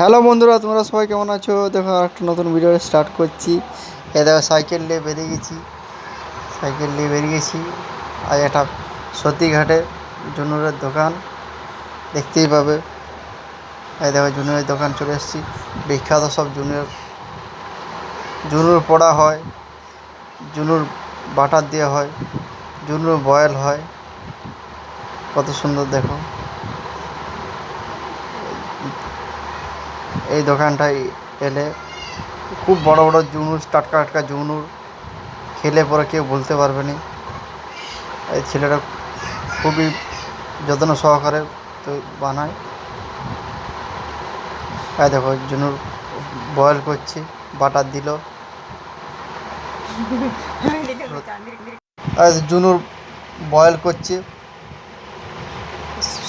Hello বন্ধুরা, তোমরা সবাই কেমন আছো? দেখো একটা নতুন ভিডিও স্টার্ট করছি। এ দেখো সাইকেল নিয়ে বেরিয়ে গেছি। সাইকেল নিয়ে বেরিয়ে গেছি। আর একটা সতীঘাটে জুনুরের দোকান। দেখতেই পাবে। এই দেখো, জুনুরের দোকান চলে এসেছি। বিখ্যাত সব জুনুর। জুনুর পড়া হয়। জুনুর বাটার দেওয়া হয়। জুনুর বয়েল হয়। কত সুন্দর দেখো। এই দোকানটায় এলে। খুব বড় বড় জুনুর টাটকা টাটকা জুনুর। খেলে পরে কেউ বলতে পারবে না। এই ছেলেটা খুবই যত্ন সহকারে তো বানায়। এই দেখো, জুনুর বয়েল করছি, বাটার দিল। জুনুর বয়েল করছে।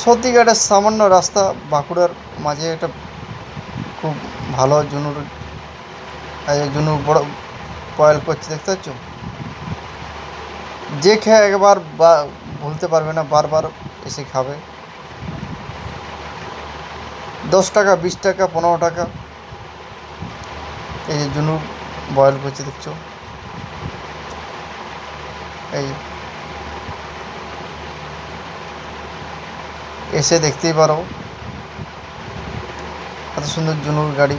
সত্যিকারের সামান্য রাস্তা বাঁকুড়ার মাঝে একটা খুব ভালো জুনুর জুনুর বড় বয়েল করছে, দেখতে পাচ্ছ? যে খেয়ে একবার বা ভুলতে পারবে না, বারবার এসে খাবে। দশ টাকা, বিশ টাকা, পনেরো টাকা। এই যে জুনুর বয়েল করছে, দেখছ? এই এসে দেখতেই পারো। এত সুন্দর জুনুর গাড়ি।